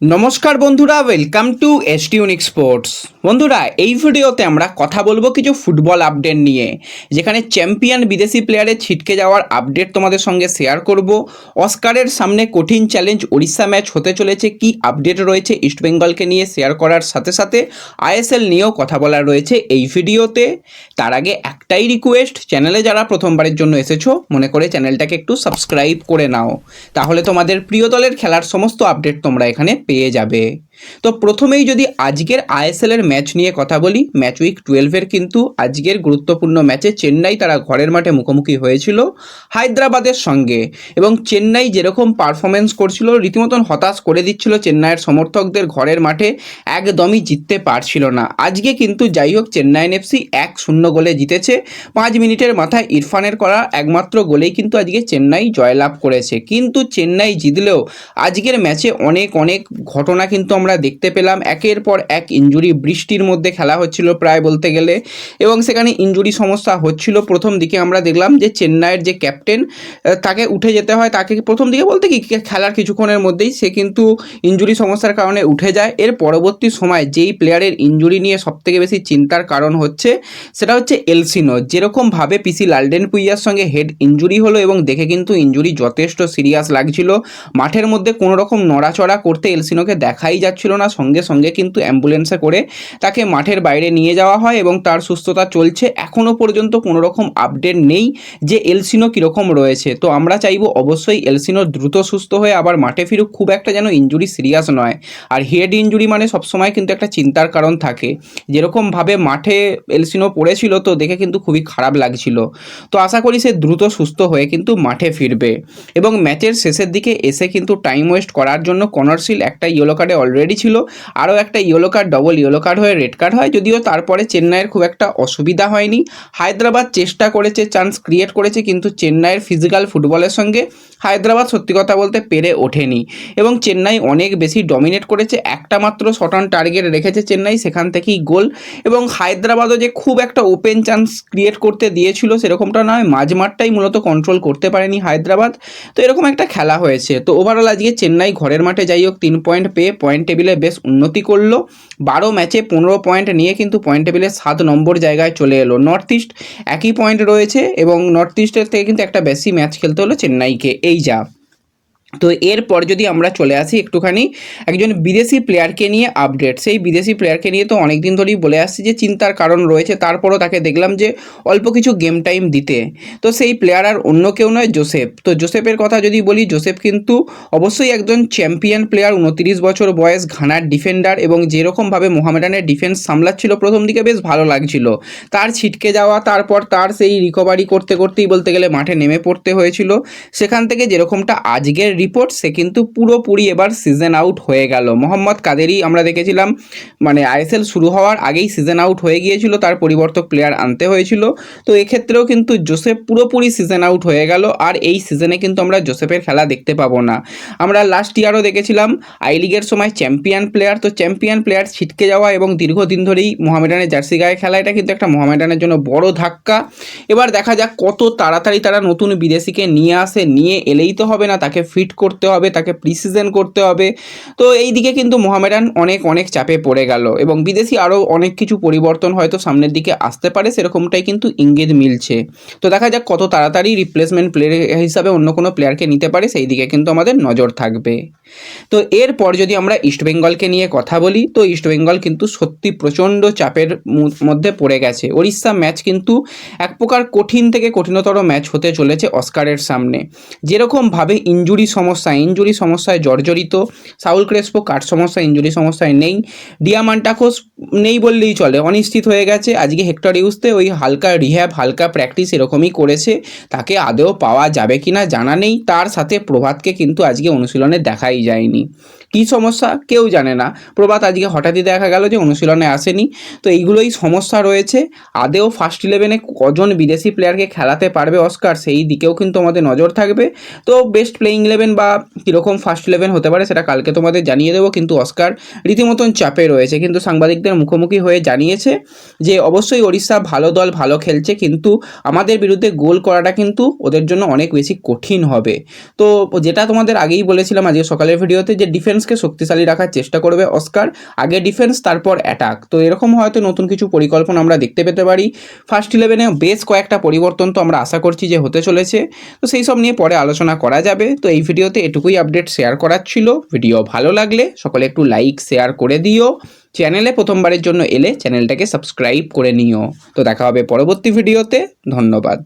নমস্কার বন্ধুরা welcome to ST unique sports বন্ধুরা, এই ভিডিওতে আমরা কথা বলব কিছু ফুটবল আপডেট নিয়ে, যেখানে চ্যাম্পিয়ন বিদেশি প্লেয়ারের ছিটকে যাওয়ার আপডেট তোমাদের সঙ্গে শেয়ার করব। অস্কারের সামনে কঠিন চ্যালেঞ্জ উড়িষ্যা ম্যাচ হতে চলেছে, কি আপডেট রয়েছে ইস্টবেঙ্গলকে নিয়ে শেয়ার করার সাথে সাথে আইএসএল নিয়েও কথা বলা রয়েছে এই ভিডিওতে। তার আগে একটাই রিকোয়েস্ট চ্যানেলে যারা প্রথমবারের জন্য এসেছ, মনে করে চ্যানেলটাকে একটু সাবস্ক্রাইব করে নাও। তাহলে তোমাদের প্রিয় দলের খেলার সমস্ত আপডেট তোমরা এখানে পেয়ে যাবে। তো প্রথমেই যদি আজকের আইএসএল এর ম্যাচ নিয়ে কথা বলি, ম্যাচ উইক টুয়েলভের কিন্তু আজকের গুরুত্বপূর্ণ ম্যাচে চেন্নাই তারা ঘরের মাঠে মুখোমুখি হয়েছিল হায়দ্রাবাদের সঙ্গে এবং চেন্নাই যেরকম পারফরমেন্স করছিল, রীতিমতন হতাশ করে দিচ্ছিল চেন্নাইয়ের সমর্থকদের ঘরের মাঠে, একদমই জিততে পারছিল না। আজকে কিন্তু যাই হোক চেন্নাইন এফসি এক শূন্য গোলে জিতেছে, পাঁচ মিনিটের মাথায় ইরফানের করা একমাত্র গোলেই কিন্তু আজকে চেন্নাই জয়লাভ করেছে। কিন্তু চেন্নাই জিতলেও আজকের ম্যাচে অনেক অনেক ঘটনা কিন্তু আমরা দেখতে পেলাম। একের পর এক ইঞ্জুরি বৃষ্টির মধ্যে খেলা হচ্ছিল প্রায় বলতে গেলে। এবং সেখানে ইঞ্জুরি সমস্যা হচ্ছিল। প্রথম দিকে আমরা দেখলাম যে চেন্নাইয়ের যে ক্যাপ্টেন তাকে উঠে যেতে হয়। তাকে প্রথম দিকে বলতে কি খেলার কিছুক্ষণের মধ্যেই সে কিন্তু ইঞ্জুরি সমস্যার কারণে উঠে যায়। এর পরবর্তী সময় যেই প্লেয়ারের ইঞ্জুরি নিয়ে সবথেকে বেশি চিন্তার কারণ হচ্ছে, সেটা হচ্ছে এলসিনো। যেরকমভাবে পিসি লালডেন পুইয়ার সঙ্গে হেড ইঞ্জুরি হলো এবং দেখে কিন্তু ইঞ্জুরি যথেষ্ট সিরিয়াস লাগছিল। মাঠের মধ্যে কোনো রকম নড়াচড়া করতে এলসিনোকে দেখাই যাচ্ছিল না, সঙ্গে সঙ্গে কিন্তু অ্যাম্বুলেন্সে করে তাকে মাঠের বাইরে নিয়ে যাওয়া হয় এবং তার সুস্থতা চলছে। এখনও পর্যন্ত কোনো রকম আপডেট নেই যে এলসিনো কীরকম রয়েছে। তো আমরা চাইব অবশ্যই এলসিনো দ্রুত সুস্থ হয়ে আবার মাঠে ফিরুক, খুব একটা যেন ইঞ্জুরি সিরিয়াস নয়। আর হেড ইঞ্জুরি মানে সবসময় কিন্তু একটা চিন্তার কারণ থাকে। যেরকমভাবে মাঠে এলসিনো পড়েছিল, তো দেখে কিন্তু খুবই খারাপ লাগছিল। তো আশা করি সে দ্রুত সুস্থ হয়ে কিন্তু মাঠে ফিরবে। এবং ম্যাচের শেষের দিকে এসে কিন্তু টাইম ওয়েস্ট করার জন্য কনার্সিল একটা ইয়েলো কার্ডে অলরেডি ছিল। আরও একটা yellow card double yellow card হয়ে রেড কার্ড হয়। যদিও তারপরে চেন্নাইয়ের খুব একটা অসুবিধা হয়নি। হায়দ্রাবাদ চেষ্টা করেছে চান্স ক্রিয়েট করেছে, কিন্তু চেন্নাইয়ের ফিজিক্যাল ফুটবলের সঙ্গে হায়দ্রাবাদ সত্যি কথা বলতে পেরে ওঠেনি। এবং চেন্নাই অনেক বেশি ডমিনেট করেছে। একটা মাত্র শট অন টার্গেট রেখেছে চেন্নাই, সেখান থেকেই গোল। এবং হায়দ্রাবাদও যে খুব একটা ওপেন চান্স ক্রিয়েট করতে দিয়েছিল, সেরকমটা নয়। মাঝ মাঠটাই মূলত কন্ট্রোল করতে পারেনি হায়দ্রাবাদ। তো এরকম একটা খেলা হয়েছে। তো ওভারঅল আজকে চেন্নাই ঘরের মাঠে যাই হোক, তিন পয়েন্ট পেয়ে পয়েন্ট টেবিলে বেশ উন্নতি করল। বারো ম্যাচে পনেরো পয়েন্ট নিয়ে কিন্তু পয়েন্ট টেবিলে সাত নম্বর জায়গায় চলে এলো। নর্থ ইস্ট একই পয়েন্ট রয়েছে এবং নর্থ ইস্টের থেকে কিন্তু একটা বেশি ম্যাচ খেলতে হলো চেন্নাইকে। এই যা। তো এরপর যদি আমরা চলে আসি একটুখানি একজন বিদেশি প্লেয়ারকে নিয়ে আপডেট সেই বিদেশি প্লেয়ারকে নিয়ে তো অনেক দিন ধরেই বলে আসছি যে চিন্তার কারণ রয়েছে, তারপরও তাকে দেখলাম যে অল্প কিছু গেম টাইম দিতে। তো সেই প্লেয়ার আর অন্য কেউ নয় জোসেফ তো জোসেফের কথা যদি বলি জোসেফ কিন্তু অবশ্যই একজন চ্যাম্পিয়ন প্লেয়ার উনতিরিশ বছর বয়স, ঘানার ডিফেন্ডার এবং যেরকমভাবে মোহামেডানের ডিফেন্স সামলাচ্ছিল, প্রথম দিকে বেশ ভালো লাগছিল। তার ছিটকে যাওয়া, তারপর তার সেই রিকভারি করতে করতেই বলতে গেলে মাঠে নেমে পড়তে হয়েছিল। সেখান থেকে যেরকমটা আজকের রিপোর্ট সে কিন্তু পুরোপুরি এবার সিজন আউট হয়ে গেল। মোহাম্মদ কাদেরই আমরা দেখেছিলাম মানে আইএসএল শুরু হওয়ার আগেই সিজন আউট হয়ে গিয়েছিল, তার পরিবর্তক প্লেয়ার আনতে হয়েছিল। তো এক্ষেত্রেও কিন্তু জোসেফ পুরোপুরি সিজন আউট হয়ে গেল, আর এই সিজনে কিন্তু আমরা জোসেফের খেলা দেখতে পাবো না। আমরা লাস্ট ইয়ারও দেখেছিলাম আই লিগের সময় চ্যাম্পিয়ন প্লেয়ার তো চ্যাম্পিয়ন প্লেয়ার ছিটকে যাওয়া এবং দীর্ঘদিন ধরেই মোহামেডানের জার্সি গায়ে খেলা, এটা কিন্তু একটা মোহামেডানের জন্য বড় ধাক্কা। এবার দেখা যাক কত তাড়াতাড়ি তারা নতুন বিদেশিকে নিয়ে আসে, নিয়ে এলেই তো হবে না, তাকে ফিট করতে হবে, তাকে প্রিসিজন করতে হবে। তো এই দিকে কিন্তু মোহামেডান অনেক অনেক চাপে পড়ে গেল এবং বিদেশি আরও অনেক কিছু পরিবর্তন হয়তো সামনের দিকে আসতে পারে, সেরকমটাই কিন্তু ইঙ্গিত মিলছে। তো দেখা যাক কত তাড়াতাড়ি রিপ্লেসমেন্ট প্লেয়ার হিসাবে অন্য কোনো প্লেয়ারকে নিতে পারে, সেই দিকে কিন্তু আমাদের নজর থাকবে। তো এরপর যদি আমরা ইস্টবেঙ্গলকে নিয়ে কথা বলি, তো ইস্টবেঙ্গল কিন্তু সত্যি প্রচণ্ড চাপের মধ্যে পড়ে গেছে। ওড়িশা ম্যাচ কিন্তু এক প্রকার কঠিন থেকে কঠিনতর ম্যাচ হতে চলেছে অস্কারের সামনে। যেরকমভাবে ইঞ্জুরি সমস্যা ইঞ্জুরি সমস্যায় জর্জরিত, সাউল ক্রেসপো কাঠ সমস্যা ইঞ্জুরি সমস্যায় নেই ডিয়ামান্টাকোস নেই বললেই চলে, অনিশ্চিত হয়ে গেছে, আজকে হেক্টর ইউসতে ওই হালকা রিহ্যাব হালকা প্র্যাকটিস এরকমই করেছে, তাকে আদেও পাওয়া যাবে কি না জানা নেই, তার সাথে প্রভাতকে কিন্তু আজকে অনুশীলনে দেখাই যায়নি। কী সমস্যা? কেউ জানে না। প্রভাত আজকে হঠাৎই দেখা গেল যে অনুশীলনে আসেনি। তো এইগুলোই সমস্যা রয়েছে। আদেও ফার্স্ট ইলেভেনে কজন বিদেশি প্লেয়ারকে খেলাতে পারবে অস্কার সেই দিকেও কিন্তু আমাদের নজর থাকবে। তো বেস্ট প্লেইং ইলেভেন বা কীরকম ফার্স্ট ইলেভেন হতে পারে সেটা কালকে তোমাদের জানিয়ে দেবো, কিন্তু অস্কার রীতিমতন চাপে রয়েছে। কিন্তু সাংবাদিকদের মুখোমুখি হয়ে জানিয়েছে যে, অবশ্যই ওড়িশা ভালো দল, ভালো খেলছে, কিন্তু আমাদের বিরুদ্ধে গোল করাটা কিন্তু ওদের জন্য অনেক বেশি কঠিন হবে। তো যেটা তোমাদের আগেই বলেছিলাম আজকে সকালের ভিডিওতে যে ডিফেন্সকে শক্তিশালী রাখার চেষ্টা করবে অস্কার, আগে ডিফেন্স তারপর অ্যাটাক তো এরকম হয়তো নতুন কিছু পরিকল্পনা আমরা দেখতে পেতে পারি। ফার্স্ট ইলেভেনে বেশ কয়েকটা পরিবর্তন তো আমরা আশা করছি যে হতে চলেছে। তো সেই সব নিয়ে পরে আলোচনা করা যাবে। তো এই ভিডিওতে এটুকুই আপডেট শেয়ার করার ছিল। ভিডিও ভালো লাগলে সকলে একটু লাইক শেয়ার করে দিও। চ্যানেলে প্রথমবারের জন্য এলে চ্যানেলটাকে সাবস্ক্রাইব করে নিও। তো দেখা হবে পরবর্তী ভিডিওতে। ধন্যবাদ।